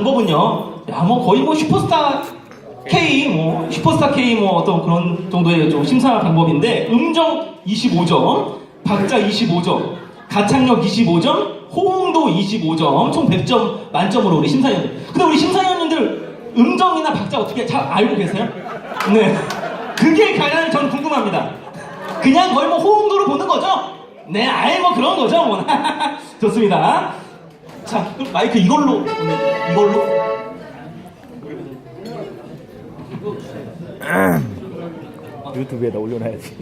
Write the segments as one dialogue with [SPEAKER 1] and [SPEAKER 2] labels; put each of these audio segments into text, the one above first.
[SPEAKER 1] 방법은요. 야, 뭐 거의 뭐 슈퍼스타 K, 뭐 슈퍼스타 K 뭐 어떤 그런 정도의 좀 심사 방법인데 음정 25점, 박자 25점, 가창력 25점, 호응도 25점, 총 100점 만점으로 우리 심사위원. 근데 우리 심사위원님들 음정이나 박자 어떻게 잘 알고 계세요? 네. 그게 가장 전 궁금합니다. 그냥 거의 뭐 호응도로 보는 거죠? 네, 아예 뭐 그런 거죠, 뭐. 좋습니다. 자, 그럼 마이크 이걸로, 오늘 이걸로.
[SPEAKER 2] 유튜브에다 올려놔야지.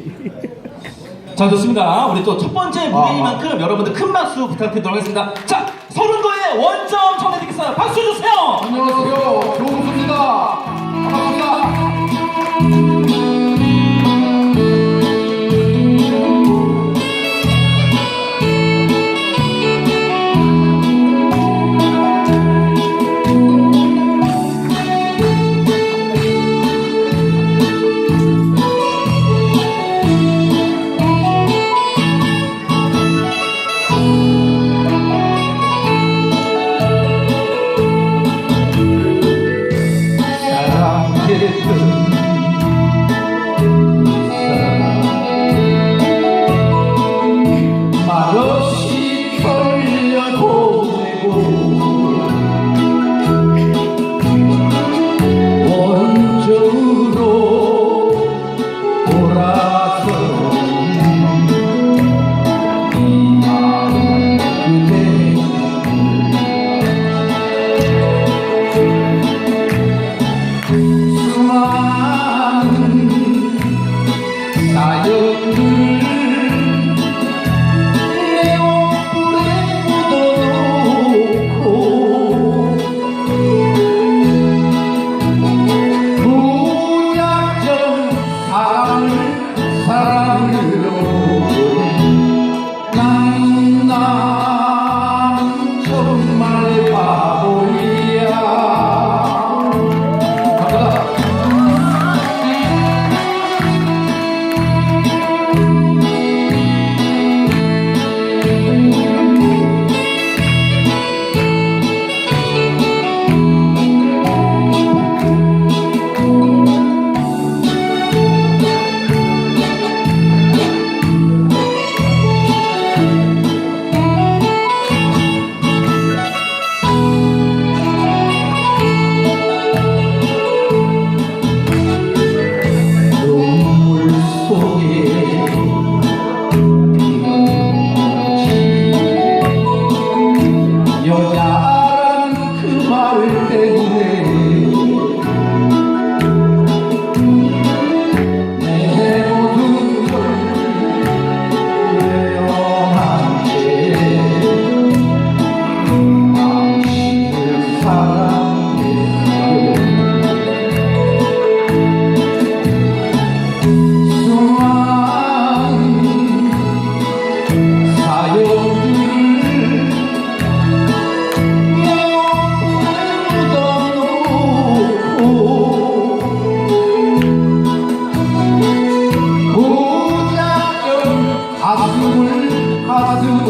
[SPEAKER 1] 자, 좋습니다. 우리 또 첫 번째 무대이만큼 여러분들 큰 박수 부탁드리도록 하겠습니다. 자, 서른도의 원점 청해드리겠습니다. 박수 주세요!
[SPEAKER 3] 안녕하세요. 조우수 사연들 내 옷불에 묻어놓고 사랑을 사랑으로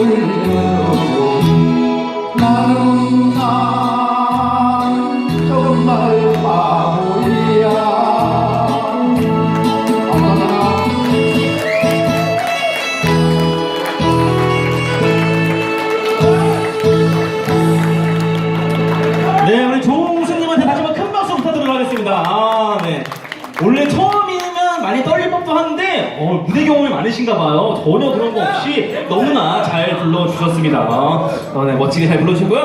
[SPEAKER 3] 가
[SPEAKER 1] 어, 무대 경험이 많으신가 봐요. 전혀 그런 거 없이 너무나 잘 불러주셨습니다. 어, 네, 멋지게 잘 불러주시고요.